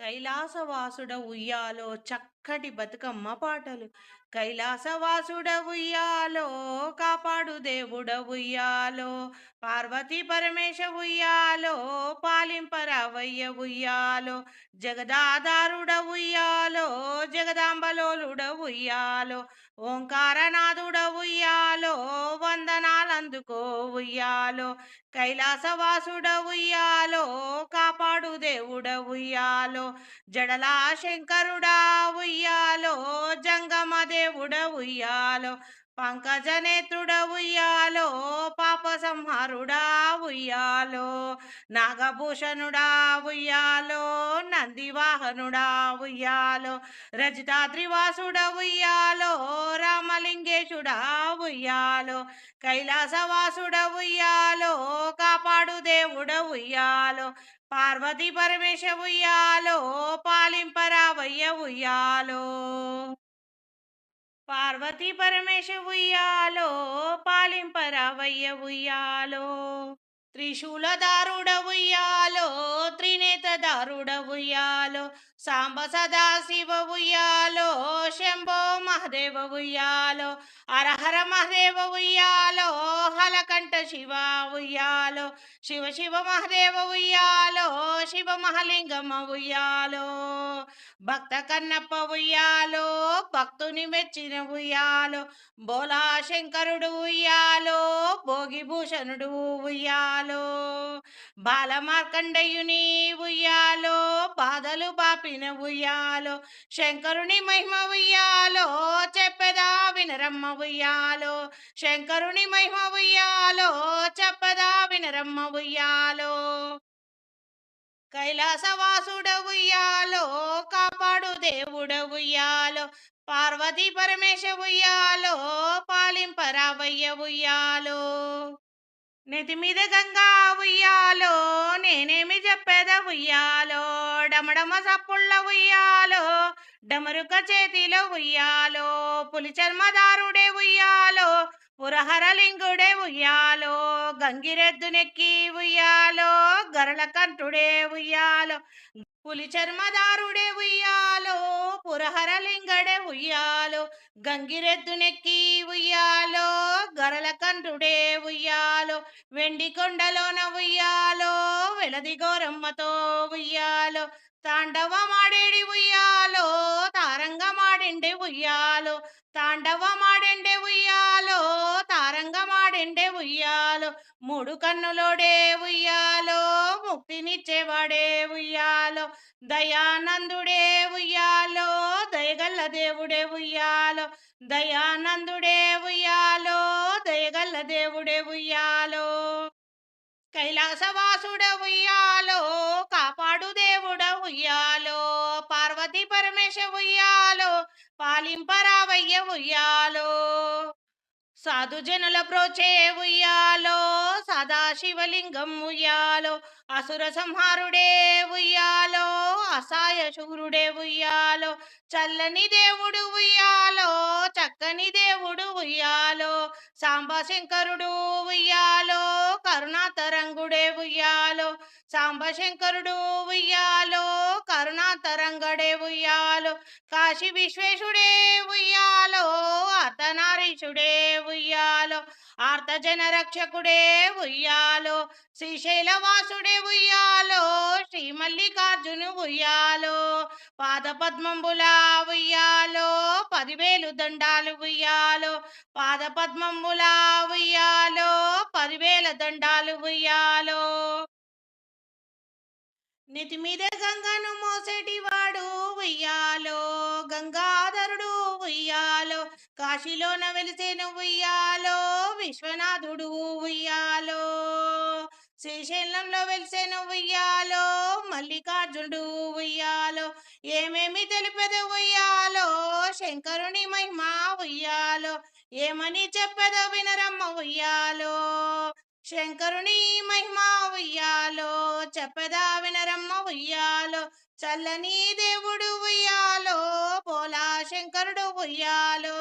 కైలాసవాసుడ ఉయ్యాలో చక్కటి బతుకమ్మ పాటలు. కైలాసవాసుడ ఉయ్యాలో కాపాడు దేవుడ ఉయ్యాలో పార్వతీ పరమేశ ఉయ్యాలో పాలింపరావయ్య ఉయ్యాలో జగదాధారుడ ఉయ్యాలో జగదాంబలోలుడ ఉయ్యాలో ఓంకారనాథుడ ఉయ్యాలో వందనాలందుకో ఉయ్యాలో కైలాసవాసుడ ఉయ్యాలో కాపాడు దేవుడ ఉయ్యాలో జడలా శంకరుడా ఉయ్యాలో జంగమ దేవుడ ఉయ్యాలో పంకజనేత్రుడ ఉయ్యాలో పాప సంహారుడా ఉయ్యాలో నాగభూషణుడా ఉయ్యాలో నందివాహనుడా ఉయ్యాలో రజితాద్రివాసుడ ఉయ్యాలో రామలింగేశుడా ఉయ్యాలో కైలాసవాసుడ ఉయ్యాలో దేవుడ ఉయ్యాలో పార్వతి పరమేశ ఉయ్యాలో పాలింపరావయ్య ఉయ్యాలో. పార్వతీ పరమేశ ఉయ్యాలో పాలింపరావయ్య ఉయ్యాలో. త్రిశూలదారుడ ఉయ్యాలో త్రినేతదారుడ ఉయ్యాలో. సాంబ సదాశివ ఉయ్యాలో శంభో మహదేవ ఉయ్యాలో అరహర మహదేవ ఉయ్యాలో హలకంఠ శివ ఉయ్యాలో శివ శివ మహదేవ ఉయ్యాలో శివ మహలింగమ ఉయ్యాలో. భక్త కన్నప్ప ఉయ్యాలో భక్తుని మెచ్చిన ఉయ్యాలో బోలా శంకరుడు ఉయ్యాలో భోగిభూషణుడు ఉయ్యాలో బాలమార్కండయుని ఉయ్యాలో బాధలు పాపిన ఉయ్యాలో శంకరుని మహిమ ఉయ్యాలో చెప్పదా వినరమ్మ ఉయ్యాలో శంకరుని మహిమ ఉయ్యాలో చెప్పదా వినరమ్మ ఉయ్యాలో. కైలాసవాసుడవుయ్యాలో కాపాడు దేవుడవుయ్యాలో పార్వతీ పరమేశ ఉయ్యాలో పాలింపరావయ్య ఉయ్యాలో నెతి మీద గంగా ఉయ్యాలో నేనేమి చెప్పేద ఉయ్యాలో డమడమ సప్పుళ్ళ ఉయ్యాలో డమరుక చేతిలో ఉయ్యాలో పులి చర్మదారుడే ఉయ్యాలో పురహరలింగుడే ఉయ్యాలో గంగిరెద్దునెక్కి ఉయ్యాలో గరళ కంఠుడే ఉయ్యాలో పులి చర్మదారుడే ఉయ్యాలో పురహరలింగడే ఉయ్యాలో గంగిరెద్దునెక్కి ఉయ్యాలో గరల కంఠుడే ఉయ్యాలో వెండి కొండలోన ఉయ్యాలో వెలది గోరమ్మతో ఉయ్యాలో తాండవమాడేడి ఉయ్యాలో ఉయ్యాలో తాండవమాడిండే ఉయ్యాలో తారంగమాడిండే ఉయ్యాలో మూడు కన్నులోడే ఉయ్యాలో ముక్తినిచ్చేవాడే ఉయ్యాలో దయానందుడే ఉయ్యాలో దయగల్ల దేవుడే ఉయ్యాలో దయానందుడే ఉయ్యాలో దయగల్ల దేవుడే ఉయ్యాలో. కైలాసవాసుడ ఉయ్యాలో కాపాడు దేవుడ ఉయ్యాలో పార్వతీ పరమేశ ఉయ్యాలో పాలింపరావయ్య ఉయ్యాలో సాధుజనుల ప్రోచే ఉయ్యాలో సదాశివలింగం ఉయ్యాలో అసుర సంహారుడే ఉయ్యాలో అసాయ శూరుడే ఉయ్యాలో చల్లని దేవుడు ఉయ్యాలో చక్కని దేవుడు ఉయ్యాలో సాంబశంకరుడు ఉయ్యాలో కరుణాతరంగుడే ఉయ్యాలో సాంబశంకరుడు ఉయ్యాలో కరుణాతరంగడే ఉయ్యాలో కాశీ విశ్వేశుడే ఉయ్యాలో అతనారీషుడే ఉయ్యాలో ఆర్తజన రక్షకుడే ఉయ్యాలో శ్రీశైలవాసుడే ఉయ్యాలో శ్రీ మల్లికార్జును ఉయ్యాలో పాదపద్మంబులా ఉయ్యాలో పదివేలు దండాలు ఉయ్యాలో పాదపద్మంబులా ఉయ్యాలో పదివేల దండాలు ఉయ్యాలో. నితి మీద గంగను మోసేటివాడు ఉయ్యాలో గంగాధరుడు ఉయ్యాలో కాశీలోన వెలిసేను ఉయ్యాలో విశ్వనాథుడు ఉయ్యాలో. శ్రీశైలంలో వెలిసేను ఉయ్యాలో మల్లికార్జునుడు ఉయ్యాలో. ఏమేమి తెలిపేది ఉయ్యాలో శంకరుని మహిమ ఉయ్యాలో. ఏమని చెప్పేదో వినరమ్మ ఉయ్యాలో శంకరుని మహిమ ఉయ్యాలో. చెప్పదా వినరమ్మ ఉయ్యాలో? చల్లని దేవుడు ఉయ్యాలో పోలా శంకరుడు ఉయ్యాలో?